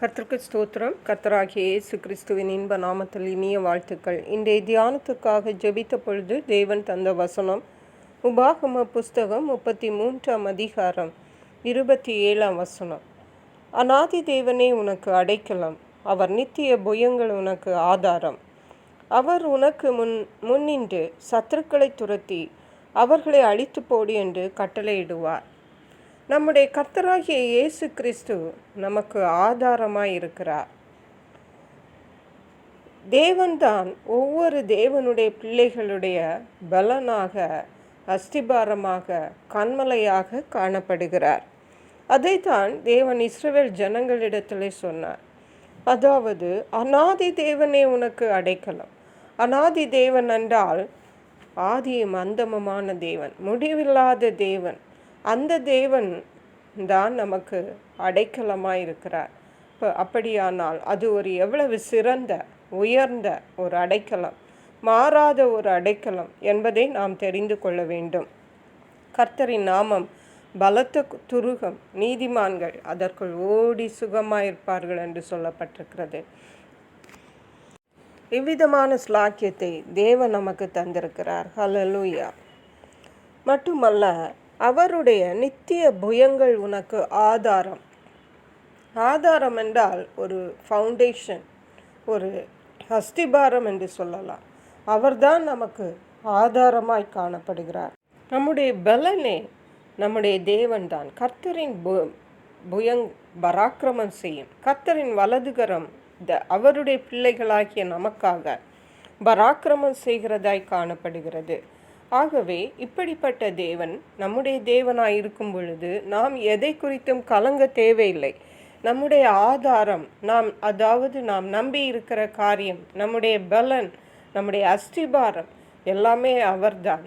கர்த்தருக்கு ஸ்தோத்திரம். கர்த்தராகிய இயேசு கிறிஸ்துவின் இன்ப நாமத்தில் இனிய வாழ்த்துக்கள். இன்றைய தியானத்துக்காக ஜெபித்த பொழுது தேவன் தந்த வசனம் உபாகம புஸ்தகம் முப்பத்தி மூன்றாம் அதிகாரம் இருபத்தி ஏழாம் வசனம். அநாதி தேவனே உனக்கு அடைக்கலம். அவர் நித்திய புயங்கள் உனக்கு ஆதாரம். அவர் உனக்கு முன் முன்னின்று சத்துருக்களை துரத்தி அவர்களை அழித்து போடு என்று கட்டளையிடுவார். நம்முடைய கர்த்தராகிய இயேசு கிறிஸ்து நமக்கு ஆதாரமாக இருக்கிறார். தேவன்தான் ஒவ்வொரு தேவனுடைய பிள்ளைகளுடைய பலனாக அஸ்திபாரமாக கண்மலையாக காணப்படுகிறார். அதைத்தான் தேவன் இஸ்ரவேல் ஜனங்களிடத்தில் சொன்னார். அதாவது அனாதி தேவனே உனக்கு அடைக்கலம். அனாதி தேவன் என்றால் ஆதியும் அந்தமமான தேவன் முடிவில்லாத தேவன். அந்த தேவன் தான் நமக்கு அடைக்கலமாக இருக்கிறார் இப்போ அப்படியானால் அது ஒரு எவ்வளவு சிறந்த உயர்ந்த ஒரு அடைக்கலம் மாறாத ஒரு அடைக்கலம் என்பதை நாம் தெரிந்து கொள்ள வேண்டும். கர்த்தரின் நாமம் பலத்த துருகம் நீதிமான்கள் அதற்குள் ஓடி சுகமாயிருப்பார்கள் என்று சொல்லப்பட்டிருக்கிறது. இவ்விதமான ஸ்லாக்கியத்தை தேவன் நமக்கு தந்திருக்கிறார். ஹலலூயா மட்டுமல்ல அவருடைய நித்திய புயங்கள் உனக்கு ஆதாரம். ஆதாரம் என்றால் ஒரு ஃபவுண்டேஷன் ஒரு அஸ்திபாரம் என்று சொல்லலாம். அவர்தான் நமக்கு ஆதாரமாய் காணப்படுகிறார். நம்முடைய பலனே நம்முடைய தேவன்தான். கர்த்தரின் பு புயங் பராக்கிரமம் செய்யும். கர்த்தரின் வலதுகரம் த அவருடைய பிள்ளைகளாகிய நமக்காக பராக்கிரமம் செய்கிறதாய் காணப்படுகிறது. ஆகவே இப்படிப்பட்ட தேவன் நம்முடைய தேவனாய் இருக்கும் பொழுது நாம் எதை குறித்தும் கலங்க தேவையில்லை. நம்முடைய ஆதாரம் நாம் அதாவது நாம் நம்பி இருக்கிற காரியம் நம்முடைய பலன் நம்முடைய அஸ்திபாரம் எல்லாமே அவர்தான்.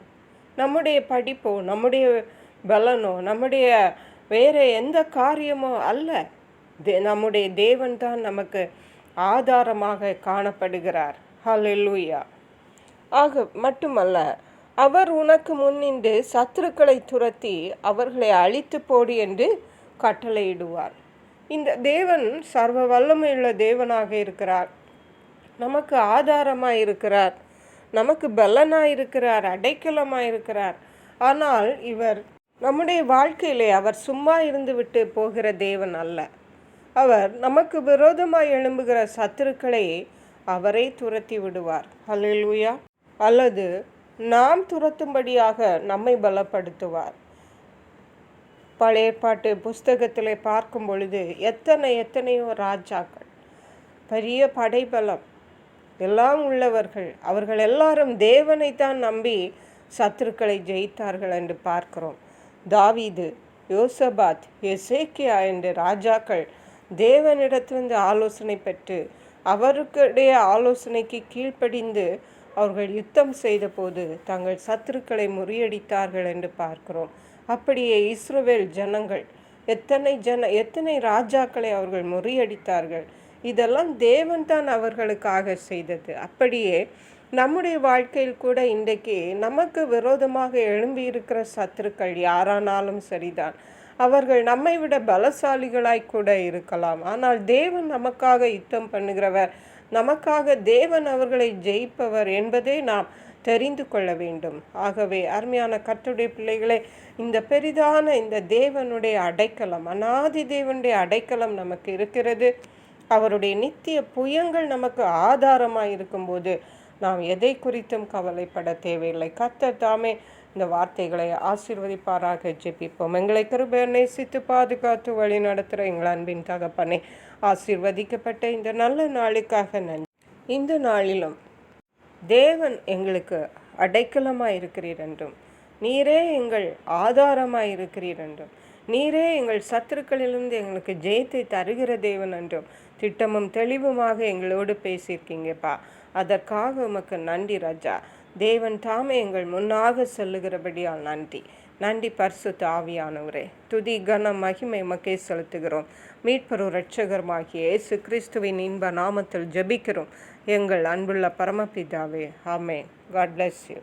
நம்முடைய படிப்போ நம்முடைய பலனோ நம்முடைய வேறு எந்த காரியமோ அல்ல. தே நம்முடைய தேவன் தான் நமக்கு ஆதாரமாக காணப்படுகிறார். ஹலெல்லூயா ஆக மட்டுமல்ல அவர் உனக்கு முன்னின்று சத்துருக்களை துரத்தி அவர்களை அழித்து போடு என்று கட்டளையிடுவார். இந்த தேவன் சர்வ வல்லமையுள்ள தேவனாக இருக்கிறார். நமக்கு ஆதாரமாக இருக்கிறார். நமக்கு பலனாக இருக்கிறார். அடைக்கலமாக இருக்கிறார். ஆனால் இவர் நம்முடைய வாழ்க்கையிலே அவர் சும்மா இருந்துவிட்டு போகிற தேவன் அல்ல. அவர் நமக்கு விரோதமாக எழும்புகிற சத்துருக்களை அவரை துரத்தி விடுவார். அல்லூயா அல்லது நாம் துரத்தும்படியாக நம்மை பலப்படுத்துவார். பழைய பாட்டு புஸ்தகத்தில் பார்க்கும் பொழுது எத்தனை எத்தனையோ ராஜாக்கள் பெரிய படைபலம் எல்லாம் உள்ளவர்கள் அவர்கள் எல்லாரும் தேவனை தான் நம்பி சத்துருக்களை ஜெயித்தார்கள் என்று பார்க்கிறோம். தாவீது யோசபாத் எசேக்கியா என்ற ராஜாக்கள் தேவனிடத்திலிருந்து ஆலோசனை பெற்று அவருக்குடைய ஆலோசனைக்கு கீழ்ப்படிந்து அவர்கள் யுத்தம் செய்தபோது தங்கள் சத்துருக்களை முறியடித்தார்கள் என்று பார்க்கிறோம். அப்படியே இஸ்ரோவேல் ஜனங்கள் எத்தனை ஜன எத்தனை ராஜாக்களை அவர்கள் முறியடித்தார்கள்? இதெல்லாம் தேவன் தான் அவர்களுக்காக செய்தது. அப்படியே நம்முடைய வாழ்க்கையில் கூட இன்றைக்கு நமக்கு விரோதமாக எழும்பியிருக்கிற சத்துருக்கள் யாரானாலும் சரிதான். அவர்கள் நம்மை விட பலசாலிகளாய் கூட இருக்கலாம். ஆனால் தேவன் நமக்காக யுத்தம் பண்ணுகிறவர் நமக்காக தேவன் அவர்களை ஜெயிப்பவர் என்பதை நாம் தெரிந்து கொள்ள வேண்டும். ஆகவே அருமையான கற்றுடைய பிள்ளைகளை இந்த பெரிதான இந்த தேவனுடைய அடைக்கலம் அனாதி தேவனுடைய அடைக்கலம் நமக்கு இருக்கிறது. அவருடைய நித்திய புயங்கள் நமக்கு ஆதாரமாக இருக்கும்போது நாம் எதை குறித்தும் கவலைப்பட தேவையில்லை. கத்தர் தாமே இந்த வார்த்தைகளை ஆசீர்வதிப்பாராக. ஜெபிப்போம். எங்களை கிருபை நேசித்து பாதுகாத்து வழி நடத்துகிற எங்கள் அன்பின் தகப்பனை ஆசீர்வதிக்கப்பட்ட இந்த நல்ல நாளுக்காக நன்றி. இந்த நாளிலும் தேவன் எங்களுக்கு அடைக்கலமாக இருக்கிறீர் என்றும் நீரே எங்கள் ஆதாரமாக இருக்கிறீர் என்றும் நீரே எங்கள் சத்துருக்களிலிருந்து எங்களுக்கு ஜெயத்தை தருகிற தேவன் என்றும் திட்டமும் தெளிவுமாக எங்களோடு பேசியிருக்கீங்கப்பா. அதற்காக உமக்கு நன்றி ராஜா. தேவன் தாமே எங்கள் முன்னாக சொல்லுகிறபடியால் நன்றி. நன்றி பர்சு தாவியானவரே துதி கன மகிமை மக்கே செலுத்துகிறோம். மீட்பரு இரட்சகருமாகிய இயேசு கிறிஸ்துவின் இன்ப நாமத்தில் ஜெபிக்கிறோம். எங்கள் அன்புள்ள பரமபிதாவே ஆமே காட் பிளஸ் யூ